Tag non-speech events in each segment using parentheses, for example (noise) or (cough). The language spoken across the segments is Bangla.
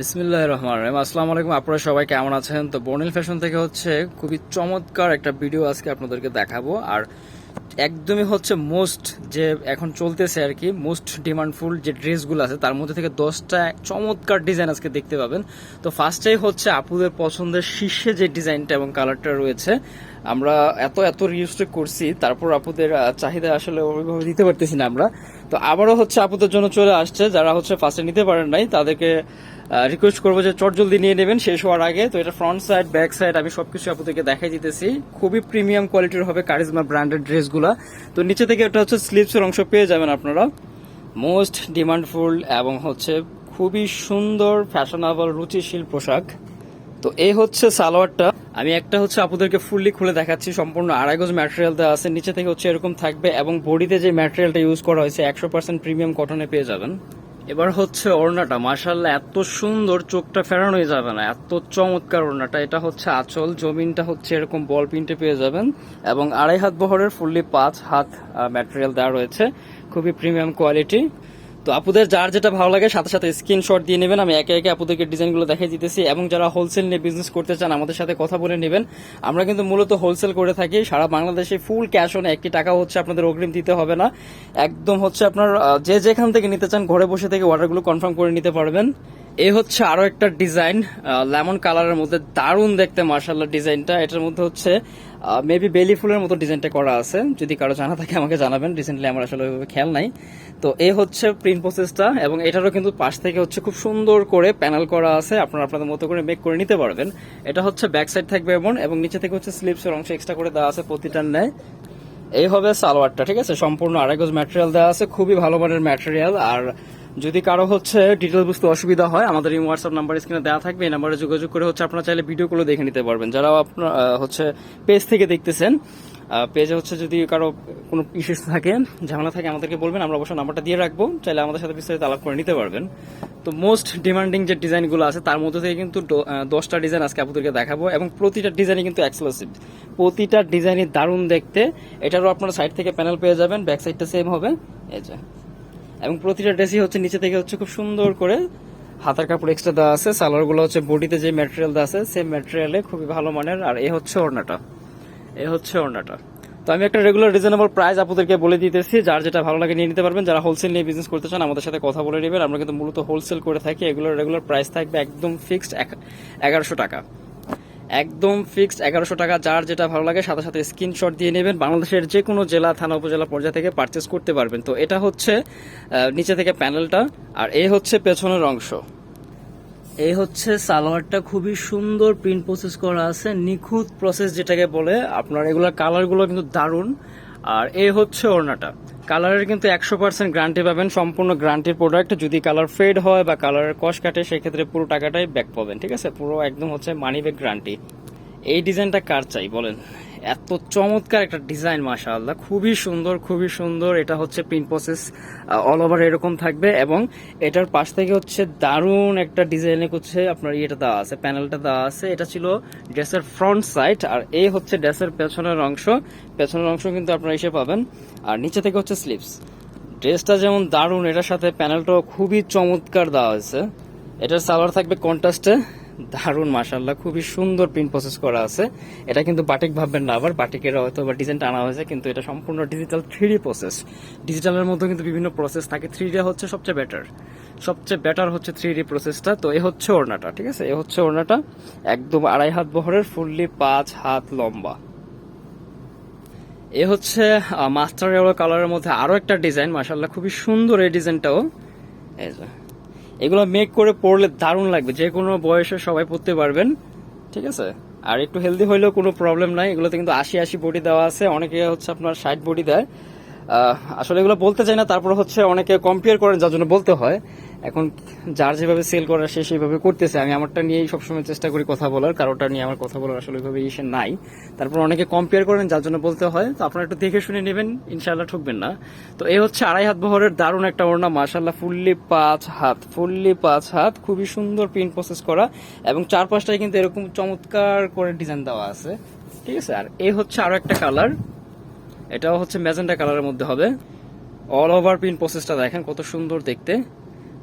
বিসমিল্লাহ রহমান রহিম। আসসালামু আলাইকুম, আপনারা সবাই কেমন আছেন? তো বর্নিল ফ্যাশন থেকে হচ্ছে খুবই চমৎকার একটা ভিডিও আজকে আপনাদেরকে দেখাবো। আর একদমই হচ্ছে মোস্ট যে এখন চলতেছে আর কি, মোস্ট ডিমান্ডফুল যে ড্রেসগুলো আছে, তার মধ্যে থেকে দশটা চমৎকার ডিজাইন আজকে দেখতে পাবেন। তো ফার্স্টেই হচ্ছে আপুদের পছন্দের শীর্ষে যে ডিজাইনটা এবং কালারটা রয়েছে, আমরা এত এত রিস্ট্রিক্ট করছি, তারপর আপুদের চাহিদা আসলে ওইভাবে দিতে পারতেছি না আমরা। তো আবারও হচ্ছে আপুদের জন্য চলে আসছে, যারা হচ্ছে ফার্স্টে নিতে পারেন নাই, তাদেরকে রিকোয়েস্ট করব যে চট জলদি নিয়ে নেবেন, শেষ হওয়ার আগে। তো এটা ফ্রন্ট সাইড ব্যাক সাইড আমি সবকিছু আপনাদেরকে দেখাই দিতেছি। খুবই প্রিমিয়াম কোয়ালিটির হবে কারিজমা ব্র্যান্ডেড ড্রেসগুলা তো নিচে থেকে এটা হচ্ছে স্লিপসের অংশ পেয়ে যাবেন আপনারা। মোস্ট ডিমান্ডফুল এবং হচ্ছে খুবই সুন্দর ফ্যাশনেবল রুচিশীল পোশাক। তো এই হচ্ছে সালোয়ারটা। আমি একটা হচ্ছে আপনাদেরকে ফুললি খুলে দেখাচ্ছি, সম্পূর্ণ আড়াই গজ ম্যাটেরিয়াল দেওয়া আছে। নিচে থেকে হচ্ছে এরকম থাকবে এবং বডিতে যে ম্যাটেরিয়ালটা ইউজ করা হয়েছে, একশো পার্সেন্ট প্রিমিয়াম কটনে পেয়ে যাবেন। এবার হচ্ছে ওড়নাটা মার্শাল্লাহ এত সুন্দর চোখটা ফেরানোই যাবে না, এত চমৎকার ওড়নাটা। এটা হচ্ছে আচল, জমিনটা হচ্ছে এরকম বল পিনটে পেয়ে যাবেন, এবং আড়াই হাত বহরের ফুললি পাঁচ হাত ম্যাটেরিয়াল দেওয়া রয়েছে, খুবই প্রিমিয়াম কোয়ালিটি তো আপুদের যার যেটা ভালো লাগে, সাথে সাথে স্ক্রিনশট দিয়ে নেবেন। আমি একে একে আপুদেরকে ডিজাইনগুলো দেখিয়ে দিতেছি এবং যারা হোলসেল নিয়ে বিজনেস করতে চান, আমাদের সাথে কথা বলে নেবেন। আমরা কিন্তু মূলত হোলসেল করে থাকি। সারা বাংলাদেশে ফুল ক্যাশ অন একটি টাকা হচ্ছে আপনাদের অগ্রিম দিতে হবে না। একদম হচ্ছে আপনার যে যেখান থেকে নিতে চান, ঘরে বসে থেকে অর্ডারগুলো কনফার্ম করে নিতে পারবেন। এ হচ্ছে আরও একটা ডিজাইন লেমন কালারের মধ্যে দারুণ দেখতে মার্শাল্লাহ ডিজাইনটা এটার মধ্যে হচ্ছে মেবি বেলি ফুলের মতো ডিজাইনটা করা আছে। যদি কারও জানা থাকে, আমাকে জানাবেন। রিসেন্টলি আমার আসলে ওইভাবে খেয়াল নাই। তো এই হচ্ছে প্রিন্ট প্রসেসটা এবং এটারও কিন্তু পাশ থেকে হচ্ছে খুব সুন্দর করে প্যানেল করা আছে। আপনারা আপনাদের মতো করে মেক করে নিতে পারবেন। এটা হচ্ছে ব্যাক সাইড থাকবে এমন এবং নিচে থেকে হচ্ছে স্লিপসের অংশ এক্সট্রা করে দেওয়া আছে প্রতিটার নেয় এই হবে সালোয়ারটা, ঠিক আছে? সম্পূর্ণ আড়াই গজ ম্যাটেরিয়াল দেওয়া আছে। খুবই ভালো মানের ম্যাটেরিয়াল আর যদি কারও হচ্ছে ডিটেল বুঝতে অসুবিধা হয়, আমাদের এই হোয়াটসঅ্যাপ নাম্বার স্ক্রিনে দেওয়া থাকবে, এই নাম্বারে যোগাযোগ করে হচ্ছে আপনারা চাইলে ভিডিওগুলো দেখে নিতে পারবেন। যারা আপনার হচ্ছে পেজ থেকে দেখতেছেন পেজে হচ্ছে যদি কারও কোনো ইস্যুস থাকে, ঝামেলা থাকে, আমাদেরকে বলবেন, আমরা অবশ্যই নাম্বারটা দিয়ে রাখব, চাইলে আমাদের সাথে বিস্তারিত আলাপ করে নিতে পারবেন। তো মোস্ট ডিমান্ডিং যে ডিজাইনগুলো আছে, তার মধ্যে থেকে কিন্তু দশটা ডিজাইন আজকে আপনাদেরকে দেখাবো এবং প্রতিটা ডিজাইনই কিন্তু এক্সক্লুসিভ প্রতিটা ডিজাইনই দারুণ দেখতে। এটারও আপনারা সাইড থেকে প্যানেল পেয়ে যাবেন ব্যাক সাইডটা সেম হবে। এই যে। এবং প্রতিটা ড্রেসই হচ্ছে নিচে থেকে হচ্ছে খুব সুন্দর করে হাতার কাপড় এক্সট্রা দেওয়া আছে, সালোয়ারগুলো হচ্ছে বডিতে যে ম্যাটেরিয়াল দেওয়া আছে সেম ম্যাটেরিয়ালে খুবই ভালো মানের, আর এ হচ্ছে ওড়নাটা। এ হচ্ছে ওড়নাটা। তো আমি একটা রেগুলার রিজনেবল প্রাইস আপনাদেরকে বলে দিতেছি, যার যেটা ভালো লাগে নিয়ে নিতে পারবেন। যারা হোলসেল নিয়ে বিজনেস করতে চান, আমাদের সাথে কথা বলে নেবেন। আমরা কিন্তু মূলত হোলসেল করে থাকি, এগুলোর রেগুলার প্রাইস থাকবে একদম ফিক্সড এগারোশো টাকা। একদম ফিক্সড এগারোশো টাকা, যার যেটা ভালো লাগে, সাথে সাথে স্ক্রিনশট দিয়ে নেবেন। বাংলাদেশের যে কোনো জেলা, থানা, উপজেলা, পর্যায়ে থেকে পারচেস করতে পারবেন। তো এটা হচ্ছে নিচে থেকে প্যানেলটা আর এ হচ্ছে পেছনের অংশ। এই হচ্ছে সালোয়ারটা খুবই সুন্দর প্রিন্ট প্রসেস করা আছে। নিখুঁত প্রসেস যেটাকে বলে, আপনার এগুলোর কালারগুলো কিন্তু দারুণ। আর এ হচ্ছে ওড়নাটা। কালারের কিন্তু একশো পার্সেন্ট গ্যারান্টি পাবেন, সম্পূর্ণ গ্যারান্টির প্রোডাক্ট যদি কালার ফেড হয় বা কালারের কস কাটে, সেক্ষেত্রে পুরো টাকাটাই ব্যাক পাবেন, ঠিক আছে? পুরো একদম হচ্ছে মানি ব্যাক গ্যারান্টি এই ডিজাইনটা কার চাই, বলেন? এত চমৎকার একটা ডিজাইন, মাশাআল্লাহ। খুবই সুন্দর খুবই সুন্দর। এটা হচ্ছে প্রিন্ট প্রসেস অল ওভার এরকম থাকবে এবং এটার পাশ থেকে হচ্ছে দারুণ একটা ডিজাইনে হচ্ছে আপনার ইয়েটা দেওয়া আছে, প্যানেলটা দেওয়া আছে। এটা ছিল ড্রেসের ফ্রন্ট সাইড আর এই হচ্ছে ড্রেসের পেছনের অংশ। পেছনের অংশ কিন্তু আপনারা এসে পাবেন। আর নিচে থেকে হচ্ছে স্লিপস ড্রেসটা যেমন দারুণ, এটার সাথে প্যানেলটাও খুবই চমৎকার দেওয়া হয়েছে। এটার সালোয়ার থাকবে কন্ট্রাস্টে দারুণ মাশাল্লাহ খুবই সুন্দর প্রিন্ট প্রসেস করা আছে। এটা কিন্তু বাটিক ভাববেন না আবার। বাটিকের হয়তো বা ডিজাইনটা আনা হয়েছে, কিন্তু এটা সম্পূর্ণ ডিজিটাল থ্রি প্রসেস ডিজিটালের মধ্যে কিন্তু বিভিন্ন প্রসেস থাকে। থ্রি হচ্ছে সবচেয়ে বেটার সবচেয়ে বেটার হচ্ছে থ্রি ডি প্রসেসটা তো এ হচ্ছে ওড়নাটা, ঠিক আছে? এ হচ্ছে ওড়নাটা। একদম আড়াই হাত বহরের ফুললি পাঁচ হাত লম্বা। এ হচ্ছে মাস্টার কালারের মধ্যে আরও একটা ডিজাইন মাশাল্লাহ খুবই সুন্দর এই ডিজাইনটাও এই যে এগুলো মেক করে পড়লে দারুণ লাগবে। যে কোনো বয়সে সবাই পড়তে পারবেন। ঠিক আছে? আর একটু হেলদি হইলেও কোনো প্রবলেম নাই। এগুলোতে কিন্তু আশি আশি বডি দেওয়া আছে। অনেকে হচ্ছে আপনার ষাট বডি দেয়। আসলে এগুলো বলতে চাই না। তারপর হচ্ছে অনেকে কম্পেয়ার করেন, যার জন্য বলতে হয়। এখন যার যেভাবে সেল করার সে সেইভাবে করতেছে। আমি আমারটা নিয়েই সবসময় চেষ্টা করি কথা বলার কারোটা নিয়ে আমার কথা বলার আসলে ওইভাবে ইসে নাই। তারপর অনেকে কম্পেয়ার করেন, যার জন্য বলতে হয়, তো আপনারা একটু দেখে শুনে নেবেন ইনশাল্লাহ ঠকবেন না। তো এই হচ্ছে আড়াই হাত বহরের দারুণ একটা ওড়না মাশাল্লাহ ফুললি পাঁচ হাত, ফুললি পাঁচ হাত, খুবই সুন্দর প্রিন্ট প্রসেস করা, এবং চারপাশটায় কিন্তু এরকম চমৎকার করে ডিজাইন দেওয়া আছে। ঠিক আছে? আর এই হচ্ছে আরও একটা কালার এটাও হচ্ছে ম্যাজেন্টা কালারের মধ্যে হবে। অল ওভার প্রিন্ট প্রসেসটা দেখেন কত সুন্দর দেখতে।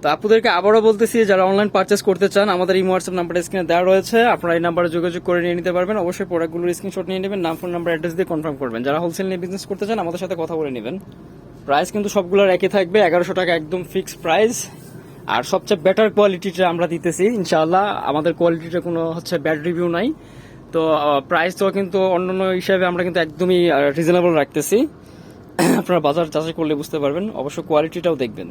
তো আপুদেরকে আবারও বলতেছি, যারা অনলাইন পারচেস করতে চান, আমাদের এই হোয়াটসঅ্যাপ নাম্বার স্ক্রিনে দেওয়া রয়েছে। আপনারা এই নাম্বারে যোগাযোগ করে নিয়ে নিতে পারবেন। অবশ্যই প্রোডাক্টগুলোর স্ক্রিনশট নিয়ে নেবেন, নাম ফোন নাম্বার অ্যাড্রেস দিয়ে কনফার্ম করবেন। যারা হোলসেল নিয়ে বিজনেস করতে চান, আমাদের সাথে কথা বলে নেবেন। প্রাইস কিন্তু সবগুলোর একই থাকবে, এগারোশো টাকা একদম ফিক্সড প্রাইস আর সবচেয়ে বেটার কোয়ালিটিটা আমরা দিতেছি, ইনশাআল্লাহ। আমাদের কোয়ালিটিটা কোনো হচ্ছে ব্যাড রিভিউ নাই। তো প্রাইস তো কিন্তু অন্য অন্য হিসাবে আমরা কিন্তু একদমই রিজনেবল রাখতেছি। (clears throat) আপনারা বাজার যাচাই করলে বুঝতে পারবেন। অবশ্য কোয়ালিটিটাও দেখবেন।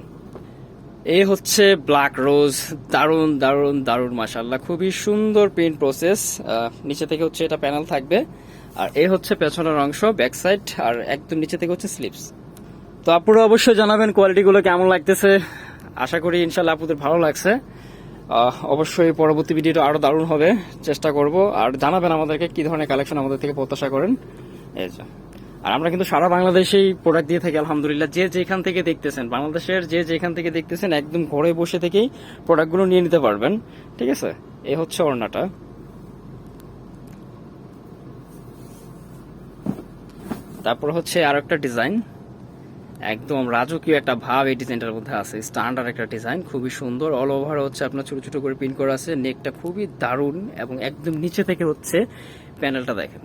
এই হচ্ছে ব্ল্যাক রোজ দারুণ দারুণ দারুণ মাসাল্লাহ খুবই সুন্দর প্রিন্ট প্রসেস নিচে থেকে হচ্ছে এটা প্যানেল থাকবে। আর এই হচ্ছে পেছনের অংশ ব্যাক সাইড আর একদম নিচে থেকে হচ্ছে স্লিপস তো আপুরা অবশ্যই জানাবেন কোয়ালিটিগুলো কেমন লাগতেছে। আশা করি ইনশাল্লাহ আপুদের ভালো লাগছে। অবশ্যই পরবর্তী ভিডিওটা আরও দারুণ হবে। চেষ্টা করব। আর জানাবেন আমাদেরকে কি ধরনের কালেকশন আমাদের থেকে প্রত্যাশা করেন। এই আর আমরা কিন্তু সারা বাংলাদেশেই প্রোডাক্ট দিয়ে থাকি, আলহামদুলিল্লাহ। যে যেখান থেকে দেখতেছেন, বাংলাদেশের যে যেখান থেকে দেখতেছেন, একদম ঘরে বসে থেকেই প্রোডাক্টগুলো নিয়ে নিতে পারবেন। ঠিক আছে? এই হচ্ছে ওড়নাটা। তারপর হচ্ছে আর একটা ডিজাইন একদম রাজকীয় একটা ভাব এই ডিজাইনটার মধ্যে আছে। স্ট্যান্ডার্ড একটা ডিজাইন খুবই সুন্দর। অল ওভার হচ্ছে আপনার ছোট ছোট করে প্রিন্ট করা আছে। নেকটা খুবই দারুণ এবং একদম নিচে থেকে হচ্ছে প্যানেলটা দেখেন।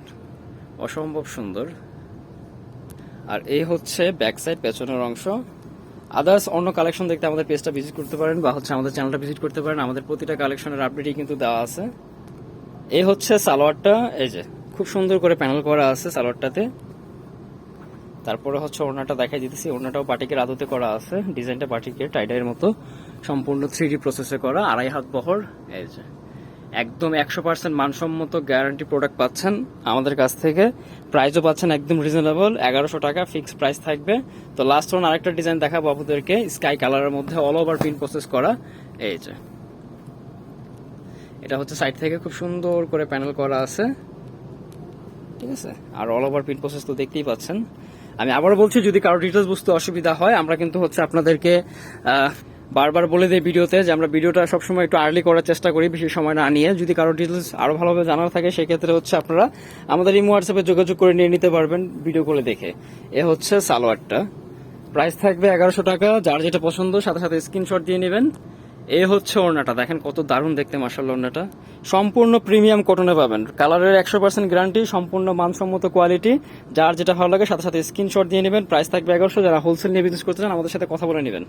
অসম্ভব সুন্দর। আর এই হচ্ছে ব্যাক সাইড পেছনের অংশ। আদার্স অন্য কালেকশন দেখতে আমাদের পেজটা ভিজিট করতে পারেন বা হচ্ছে আমাদের চ্যানেলটা ভিজিট করতে পারেন। আমাদের প্রতিটা কালেকশনের আপডেটই কিন্তু দেওয়া আছে। এই হচ্ছে সালোয়ারটা, এই যে, খুব সুন্দর করে প্যানেল করা আছে সালোয়ারটাতে। তারপরে হচ্ছে ওড়নাটা দেখাই দিতেছি। ওড়নাটাও পাটিকের আদতে করা আছে। ডিজাইনটা পাটিকের টাইডাইয়ের মতো। সম্পূর্ণ থ্রি প্রসেসে করা, আড়াই হাত বহর। এই যে একদম একশো পার্সেন্ট মানসম্মত গ্যারান্টি প্রোডাক্ট পাচ্ছেন। আমাদের কাছ থেকে প্রাইসও পাচ্ছেন একদম রিজনেবল এগারোশো টাকা ফিক্সড প্রাইস থাকবে। তো লাস্ট ওয়ান আরেকটা ডিজাইন দেখাবো আপনাদেরকে স্কাই কালারের মধ্যে অল ওভার প্রিন্ট প্রসেস করা। এই যে। এটা হচ্ছে সাইড থেকে খুব সুন্দর করে প্যানেল করা আছে। ঠিক আছে? আর অল ওভার প্রিন্ট প্রসেস তো দেখতেই পাচ্ছেন। আমি আবারও বলছি, যদি কারও ডিটেলস বুঝতে অসুবিধা হয়, আমরা কিন্তু হচ্ছে আপনাদেরকে বারবার বলে দিই ভিডিওতে যে আমরা ভিডিওটা সবসময় একটু আর্লি করার চেষ্টা করি, বেশি সময় না নিয়ে। যদি কারও ডিটেলস আরও ভালোভাবে জানার থাকে, সেক্ষেত্রে হচ্ছে আপনারা আমাদের ইমো হোয়াটসঅ্যাপে যোগাযোগ করে নিয়ে নিতে পারবেন ভিডিও করে দেখে। এ হচ্ছে সালোয়ারটা। প্রাইস থাকবে এগারোশো টাকা। যার যেটা পছন্দ, সাথে সাথে স্ক্রিনশট দিয়ে নেবেন। এ হচ্ছে ওড়নাটা। দেখেন কত দারুণ দেখতে মার্শাল ওড়নাটা। সম্পূর্ণ প্রিমিয়াম কটনে পাবেন। কালারের একশো পার্সেন্ট গ্যারান্টি সম্পূর্ণ মানসম্মত কোয়ালিটি যার যেটা ভালো লাগে, সাথে সাথে স্ক্রিনশট দিয়ে নেবেন। প্রাইস থাকবে এগারোশো। যারা হোলসেল নিয়ে বিজনেস করতে চান, আমাদের সাথে কথা বলে নেবেন।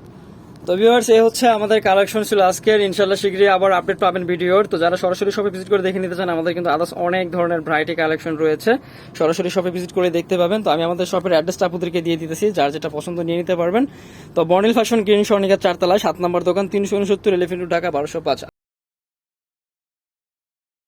তো ভিউয়ার্স এই হচ্ছে আমাদের কালেকশন ছিল আজকের। ইনশাল্লাহ শীঘ্রই আবার আপডেট পাবেন ভিডিওর। তো যারা সরাসরি শপে ভিজিট করে দেখে নিতে চান, আমাদের কিন্তু আদার্স অনেক ধরনের ভ্যারাইটি কালেকশন রয়েছে। সরাসরি শপে ভিজিট করে দেখতে পাবেন। তো আমি আমাদের শপের অ্যাড্রেসটা আপনাদেরকে দিয়ে দিতেছি, যার যেটা পছন্দ নিয়ে নিতে পারবেন। তো বর্নিল ফ্যাশন গ্রিন স্বর্ণিকার চারতলা সাত নম্বর দোকান, তিনশো উনসত্তর এলিফেন্টু ঢাকা, বারোশো পাঁচ।